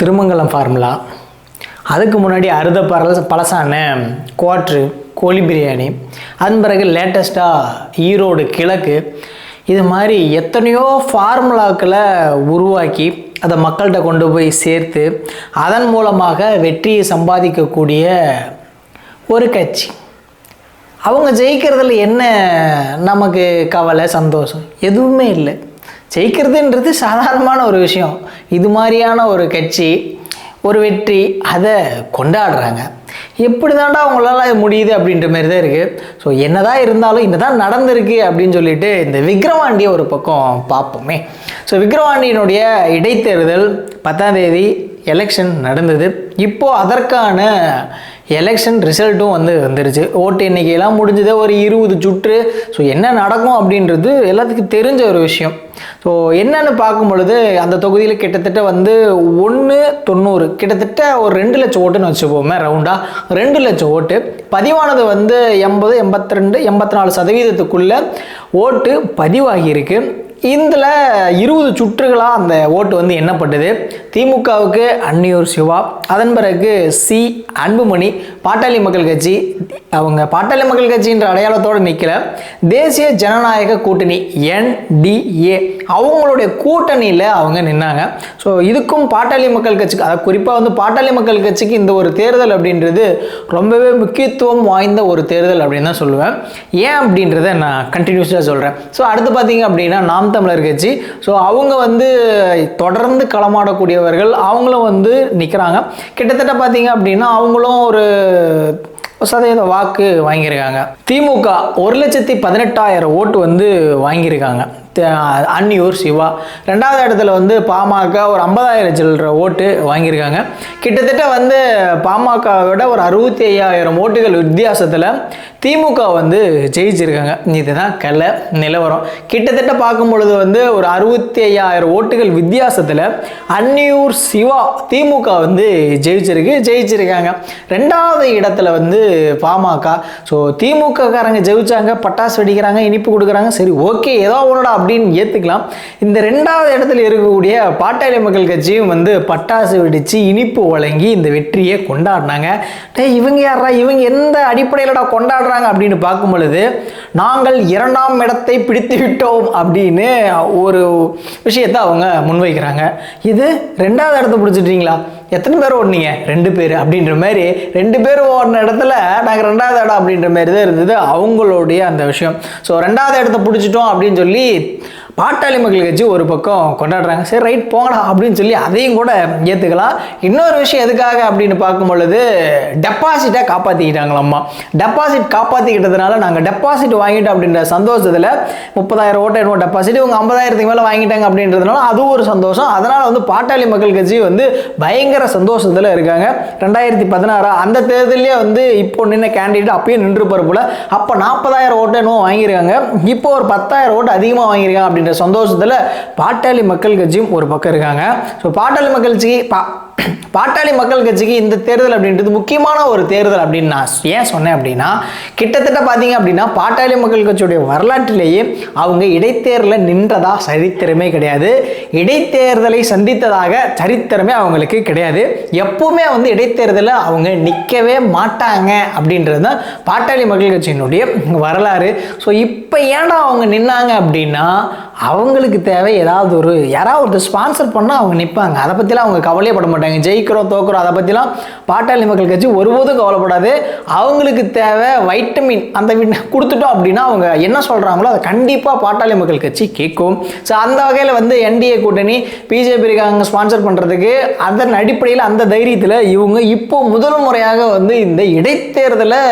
Thirumangalam formula அதுக்கு முன்னாடி அறுத பரல பழசான குவாட்ரு கோழி பிரியாணி. அதன் பிறகு லேட்டஸ்ட்டாக ஈரோடு கிழக்கு. இது மாதிரி எத்தனையோ ஃபார்முலாக்களை உருவாக்கி அதை மக்கள்கிட்ட கொண்டு போய் சேர்த்து அதன் மூலமாக வெற்றியை சம்பாதிக்கக்கூடிய ஒரு கட்சி. அவங்க ஜெயிக்கிறதுல என்ன நமக்கு கவலை சந்தோஷம்? எதுவுமே இல்லை. ஜெயிக்கிறதுன்றது சாதாரணமான ஒரு விஷயம். இது மாதிரியான ஒரு கட்சி ஒரு வெற்றி அதை கொண்டாடுறாங்க. எப்படி தாண்டா அவங்களால முடியுது அப்படின்ற மாதிரி தான் இருக்குது ஸோ என்னதான் இருந்தாலும் என்னதான் நடந்திருக்கு அப்படின்னு சொல்லிட்டு இந்த விக்ரவாண்டியை ஒரு பக்கம் பார்ப்போமே. ஸோ விக்ரவாண்டியினுடைய இடைத்தேர்தல் பத்தாம் தேதி எலெக்ஷன் நடந்தது. இப்போது அதற்கான எலெக்ஷன் ரிசல்ட்டும் வந்து வந்துருச்சு. ஓட்டு எண்ணிக்கையெல்லாம் முடிஞ்சது ஒரு இருபது சுற்று. ஸோ என்ன நடக்கும் அப்படின்றது எல்லாத்துக்கும் தெரிஞ்ச ஒரு விஷயம். ஸோ என்னன்னு பார்க்கும் பொழுது அந்த தொகுதியில் கிட்டத்தட்ட வந்து ஒன்று தொண்ணூறு கிட்டத்தட்ட ஒரு ரெண்டு லட்சம் ஓட்டுன்னு வச்சுப்போமே ரவுண்டாக ரெண்டு லட்சம் ஓட்டு. பதிவானது வந்து எண்பது எண்பத்தி ரெண்டு எண்பத்தி நாலு சதவீதத்துக்குள்ளே ஓட்டு பதிவாகியிருக்கு இதில் இருபது சுற்றுகளாக அந்த ஓட்டு வந்து எண்ணப்பட்டது. திமுகவுக்கு அன்னியூர் சிவா அதன் பிறகு சி அன்புமணி பாட்டாளி மக்கள் கட்சி அவங்க பாட்டாளி மக்கள் கட்சின்ற அடையாளத்தோடு நிற்கல தேசிய ஜனநாயக கூட்டணி என்டிஏ அவங்களுடைய கூட்டணியில் அவங்க நின்னாங்க. ஸோ இதுக்கும் பாட்டாளி மக்கள் கட்சிக்கு அதாவது குறிப்பாக வந்து பாட்டாளி மக்கள் கட்சிக்கு இந்த ஒரு தேர்தல் அப்படின்றது ரொம்பவே முக்கியத்துவம் வாய்ந்த ஒரு தேர்தல் அப்படின்னு தான் சொல்லுவேன். ஏன் அப்படின்றத நான் கண்டினியூஸாக சொல்கிறேன் ஸோ அடுத்து பார்த்தீங்க அப்படின்னா நாம் தமிழர் கட்சி. ஸோ அவங்க வந்து தொடர்ந்து களமாடக்கூடியவர்கள் அவங்களும் வந்து நிற்கிறாங்க கிட்டத்தட்ட பார்த்தீங்க அப்படின்னா அவங்களும் ஒரு சதவீத வாக்கு வாங்கியிருக்காங்க. திமுக ஒரு லட்சத்தி பதினெட்டாயிரம் ஓட்டு வந்து வாங்கியிருக்காங்க. அன்யூர் சிவா. ரெண்டாவது இடத்துல வந்து பாமக ஒரு ஐம்பதாயிரம் சில்லற ஓட்டு வாங்கியிருக்காங்க. கிட்டத்தட்ட வந்து பாமகவை விட ஒரு அறுபத்தி ஐயாயிரம் ஓட்டுகள் வித்தியாசத்தில் திமுக வந்து ஜெயிச்சிருக்காங்க. இதுதான் கலை நிலவரம். கிட்டத்தட்ட பார்க்கும் பொழுது வந்து ஒரு அறுபத்தி ஐயாயிரம் ஓட்டுகள் வித்தியாசத்தில் அன்னியூர் சிவா திமுக வந்து ஜெயிச்சிருக்கு ஜெயிச்சிருக்காங்க. ரெண்டாவது இடத்துல வந்து பாமக. ஸோ திமுக காரங்க ஜெயிச்சாங்க பட்டாசு வெடிக்கிறாங்க இனிப்பு கொடுக்குறாங்க. சரி ஓகே ஏதோ உன்னோட அப்படின்னு ஏற்றுக்கலாம் இந்த ரெண்டாவது இடத்துல இருக்கக்கூடிய பாட்டாளி மக்கள் கட்சியும் வந்து பட்டாசு வெடித்து இனிப்பு வழங்கி இந்த வெற்றியை கொண்டாடினாங்க. டே இவங்க யாரா இவங்க எந்த அடிப்படையிலடா கொண்டாடுறாங்க அப்படின்னு பார்க்கும் பொழுது நாங்கள் இரண்டாம் இடத்தை பிடித்து விட்டோம் அப்படின்னு ஒரு விஷயத்தை அவங்க முன்வைக்கிறாங்க. இது ரெண்டாவது இடத்த பிடிச்சிட்டீங்களா? எத்தனை பேர் ஓடினீங்க? ரெண்டு பேர் அப்படின்ற மாதிரி ரெண்டு பேர் ஓடின இடத்துல நாங்கள் ரெண்டாவது இடம் அப்படின்ற மாதிரி தான் இருந்தது. அவங்களுடைய அந்த விஷயம். ஸோ ரெண்டாவது இடத்த பிடிச்சிட்டோம் அப்படின்னு சொல்லி பாட்டாளி மக்கள் கட்சி ஒரு பக்கம் கொண்டாடுறாங்க. சரி ரைட் போங்கடா அப்படின்னு சொல்லி அதையும் கூட ஏற்றுக்கலாம் இன்னொரு விஷயம் எதுக்காக அப்படின்னு பார்க்கும் பொழுது டெபாசிட்டை காப்பாற்றிக்கிட்டாங்களாம்மா டெபாசிட் காப்பாற்றிக்கிட்டதுனால நாங்கள் டெபாசிட் வாங்கிட்டோம் அப்படின்ற சந்தோஷத்தில் முப்பதாயிரம் ஓட்டை என்னமோ டெபாசிட் இவங்க ஐம்பதாயிரத்துக்கு மேலே வாங்கிட்டாங்க அப்படின்றதுனால அது ஒரு சந்தோஷம். அதனால் வந்து பாட்டாளி மக்கள் கட்சி வந்து பயங்கர சந்தோஷத்தில் இருக்காங்க. ரெண்டாயிரத்தி பதினாறா அந்த தேர்தலே வந்து இப்போ நின்ன கேண்டிடேட் அப்பயும் போகிற போல. அப்போ நாற்பதாயிரம் ஓட்டு என்னவோ வாங்கியிருக்காங்க. இப்போ ஒரு பத்தாயிரம் ஓட்டு அதிகமாக வாங்கியிருக்காங்க அப்படின்னு அப்படின்ற சந்தோஷத்தில் பாட்டாளி மக்கள் கட்சியும் ஒரு பக்கம் இருக்காங்க. ஸோ பாட்டாளி மக்கள் கட்சி பா பாட்டாளி மக்கள் கட்சிக்கு இந்த தேர்தல் அப்படின்றது முக்கியமான ஒரு தேர்தல் அப்படின்னு நான் ஏன் சொன்னேன் அப்படின்னா கிட்டத்தட்ட பார்த்தீங்க அப்படின்னா பாட்டாளி மக்கள் கட்சியுடைய வரலாற்றிலேயே அவங்க இடைத்தேர்தலில் நின்றதா சரித்திரமே கிடையாது. இடைத்தேர்தலை சந்தித்ததாக சரித்திரமே அவங்களுக்கு கிடையாது. எப்பவுமே வந்து இடைத்தேர்தலில் அவங்க நிற்கவே மாட்டாங்க அப்படின்றது தான் பாட்டாளி மக்கள் கட்சியினுடைய வரலாறு. ஸோ இப்போ ஏன்டா அவங்க நின்னாங்க அப்படின்னா அவங்களுக்கு தேவை ஏதாவது ஒரு யாராவது ஒருத்தர் ஸ்பான்சர் பண்ணால் அவங்க நிற்பாங்க அதை பற்றிலாம் அவங்க கவலையே பட மாட்டாங்க. ஜெயிக்கிறோம் தோக்குறோம் அதை பற்றிலாம் பாட்டாளி மக்கள் கட்சி ஒருபோதும் கவலைப்படாது. அவங்களுக்கு தேவை வைட்டமின். அந்த கொடுத்துட்டோம் அப்படின்னா அவங்க என்ன சொல்கிறாங்களோ அதை கண்டிப்பாக பாட்டாளி மக்கள் கட்சி கேட்கும். ஸோ அந்த வகையில் வந்து என்டிஏ கூட்டணி பிஜேபி இருக்காங்க ஸ்பான்சர் பண்ணுறதுக்கு அதன் அடிப்படையில் அந்த தைரியத்தில் இவங்க இப்போ முதல் முறையாக வந்து இந்த இடைத்தேர்தலை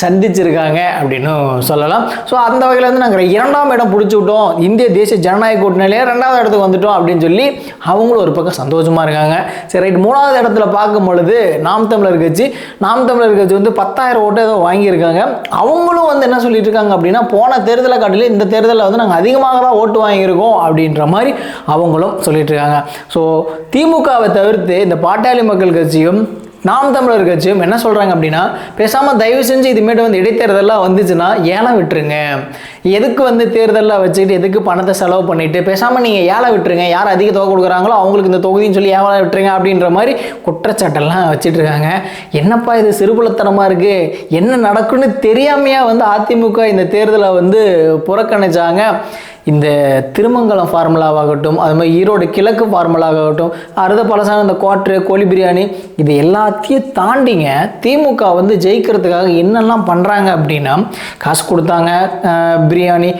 சந்திச்சிருக்காங்க அப்படின்னு சொல்லலாம். ஸோ அந்த வகையில் வந்து நாங்கள் இரண்டாம் இடம் பிடிச்சி விட்டோம். இந்திய தேசிய ஜனநாயக கூட்டணியிலே ரெண்டாவது இடத்துக்கு வந்துட்டோம் அப்படின்னு சொல்லி அவங்களும் ஒரு பக்கம் சந்தோஷமாக இருக்காங்க. சரி ரைட். மூணாவது இடத்துல பார்க்கும் பொழுது நாம் தமிழர் கட்சி நாம் தமிழர் கட்சி வந்து பத்தாயிரம் ஓட்டு ஏதோ வாங்கியிருக்காங்க. அவங்களும் வந்து என்ன சொல்லிட்டு இருக்காங்க அப்படின்னா போன தேர்தலை காட்டிலும் இந்த தேர்தலில் வந்து நாங்கள் அதிகமாக தான் ஓட்டு வாங்கியிருக்கோம் அப்படின்ற மாதிரி அவங்களும் சொல்லிட்டு இருக்காங்க. ஸோ திமுகவை தவிர்த்து இந்த பாட்டாளி மக்கள் கட்சியும் நாம் தமிழர் கட்சியும் என்ன சொல்கிறாங்க அப்படின்னா பேசாமல் தயவு செஞ்சு இதுமேட்டு வந்து இடைத்தேர்தலாக வந்துச்சுன்னா ஏழை விட்டுருங்க. எதுக்கு வந்து தேர்தலில் வச்சுக்கிட்டு எதுக்கு பணத்தை செலவு பண்ணிட்டு பேசாமல் நீங்கள் ஏழை விட்டுருங்க யார் அதிக தொகை கொடுக்குறாங்களோ அவங்களுக்கு இந்த தொகுதின்னு சொல்லி ஏழை விட்டுருங்க அப்படின்ற மாதிரி குற்றச்சாட்டெல்லாம் வச்சுட்டு இருக்காங்க. என்னப்பா இது சிறுபுலத்தனமாக இருக்குது என்ன நடக்குன்னு தெரியாமையாக வந்து அதிமுக இந்த தேர்தலை வந்து புறக்கணிச்சாங்க. இந்த திருமங்கலம் ஃபார்முலாவாகட்டும் அது மாதிரி ஈரோடு கிழக்கு ஃபார்முலாவாகட்டும் அறுத பழசான இந்த குவாட்ரு கோழி பிரியாணி இது எல்லாத்தையும் தாண்டிங்க திமுக வந்து ஜெயிக்கிறதுக்காக என்னெல்லாம் பண்ணுறாங்க அப்படின்னா காசு கொடுத்தாங்க பிரியாணி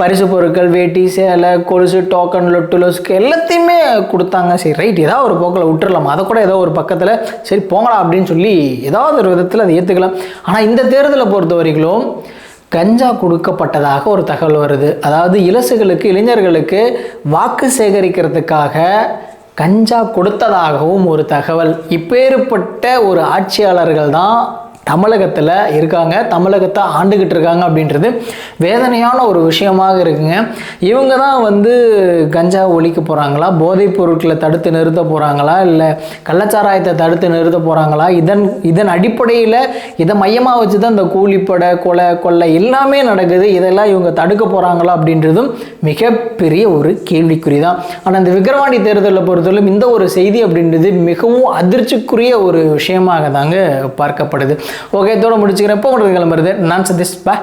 பரிசு பொருட்கள் வேட்டி சேலை கொலுசு டோக்கன் லொட்டு லொசுக்கு எல்லாத்தையுமே கொடுத்தாங்க. சரி ரைட் ஏதாவது ஒரு போக்கில் விட்டுறலாம். அதை கூட ஏதோ ஒரு பக்கத்தில் சரி போங்கடா அப்படின்னு சொல்லி ஏதாவது ஒரு விதத்தில் அதை ஏற்றுக்கலாம் ஆனால் இந்த தேர்தலை பொறுத்த வரைக்கும் கஞ்சா கொடுக்கப்பட்டதாக ஒரு தகவல் வருது. அதாவது இலசுகளுக்கு இளைஞர்களுக்கு வாக்கு சேகரிக்கிறதுக்காக கஞ்சா கொடுத்ததாகவும் ஒரு தகவல். இப்பேற்பட்ட ஒரு ஆட்சியாளர்கள் தான் தமிழகத்தில் இருக்காங்க தமிழகத்தை ஆண்டுகிட்டு இருக்காங்க அப்படின்றது வேதனையான ஒரு விஷயமாக இருக்குங்க. இவங்க தான் வந்து கஞ்சா ஒழிக்க போகிறாங்களா போதைப் பொருட்களை தடுத்து நிறுத்த போகிறாங்களா இல்லை கள்ளச்சாராயத்தை தடுத்து நிறுத்த போகிறாங்களா இதன் இதன் அடிப்படையில் இதை மையமாக வச்சு தான் இந்த கூலிப்படை கொலை கொள்ளை எல்லாமே நடக்குது. இதெல்லாம் இவங்க தடுக்க போகிறாங்களா அப்படின்றதும் மிகப்பெரிய ஒரு கேள்விக்குறி தான் ஆனால் இந்த விக்கிரவாண்டி தேர்தலை பொறுத்தவரைக்கும் இந்த ஒரு செய்தி அப்படின்றது மிகவும் அதிர்ச்சிக்குரிய ஒரு விஷயமாக தாங்க பார்க்கப்படுது. ஓகே இதோட முடிச்சுக்கிறேன். இப்போ உங்களுக்கு கிளம்புறது நான் சதீஷ். பா